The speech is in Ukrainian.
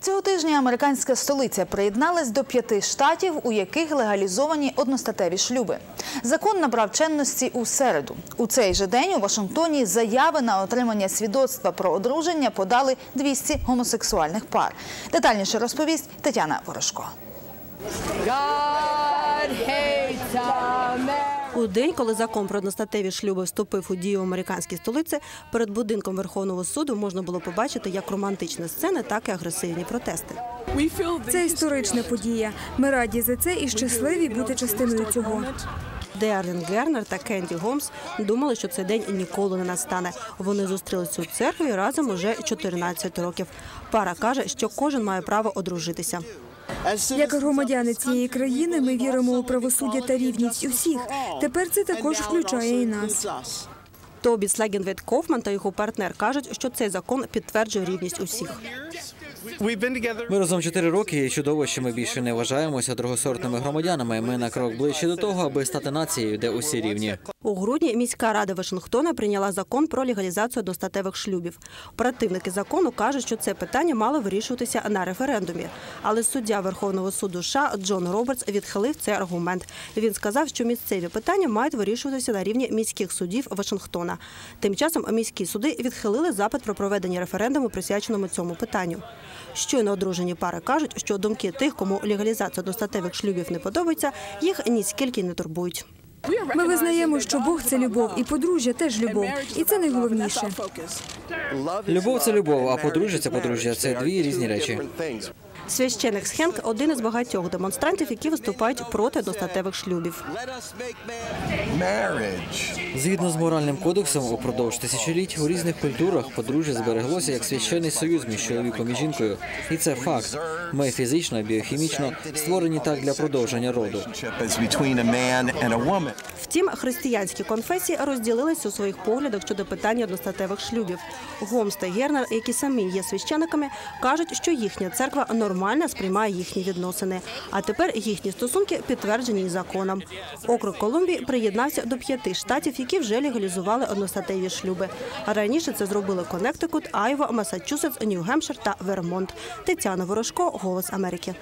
Цього тижня американська столиця приєдналась до п'яти штатів, у яких легалізовані одностатеві шлюби. Закон набрав чинності у середу. У цей же день у Вашингтоні заяви на отримання свідоцтва про одруження подали 200 гомосексуальних пар. Детальніше розповість Тетяна Ворожко. God hates. У день, коли закон про одностатеві шлюби вступив у дію в американській столиці, перед будинком Верховного суду можна було побачити як романтичні сцени, так і агресивні протести. Це історична подія. Ми раді за це і щасливі бути частиною цього. Дерлін Гернер та Кенді Гомс думали, що цей день ніколи не настане. Вони зустрілися у церкві разом уже 14 років. Пара каже, що кожен має право одружитися. Як громадяни цієї країни, ми віримо у правосуддя та рівність усіх. Тепер це також включає і нас. Тобі Слегенвейт Кофман та його партнер кажуть, що цей закон підтверджує рівність усіх. Ми разом чотири роки, і чудово, що ми більше не вважаємося другосортними громадянами. Ми на крок ближче до того, аби стати нацією, де усі рівні. У грудні міська рада Вашингтона прийняла закон про легалізацію одностатевих шлюбів. Противники закону кажуть, що це питання мало вирішуватися на референдумі. Але суддя Верховного суду США Джон Робертс відхилив цей аргумент. Він сказав, що місцеві питання мають вирішуватися на рівні міських судів Вашингтона. Тим часом міські суди відхилили запит про проведення референдуму, присвяченому цьому питанню. Щойно одружені пари кажуть, що думки тих, кому легалізація одностатевих шлюбів не подобається, їх ніскільки не турбують. Ми визнаємо, що Бог це любов, і подружжя теж любов. І це найголовніше. Любов це любов, а подружжя це подружжя. Це дві різні речі. Священик Схенк – один із багатьох демонстрантів, які виступають проти одностатевих шлюбів. Згідно з моральним кодексом, упродовж тисячоліть у різних культурах подружжя збереглося як священний союз між чоловіком і жінкою. І це факт. Ми фізично, біохімічно створені так для продовження роду. Втім, християнські конфесії розділились у своїх поглядах щодо питання одностатевих шлюбів. Гомс та Гернер, які самі є священиками, кажуть, що їхня церква нормально сприймає їхні відносини. А тепер їхні стосунки підтверджені законом. Округ Колумбії приєднався до п'яти штатів, які вже легалізували одностатеві шлюби. Раніше це зробили Коннектикут, Айва, Масачусетс, Нью-Гемпшир та Вермонт. Тетяна Ворожко, Голос Америки.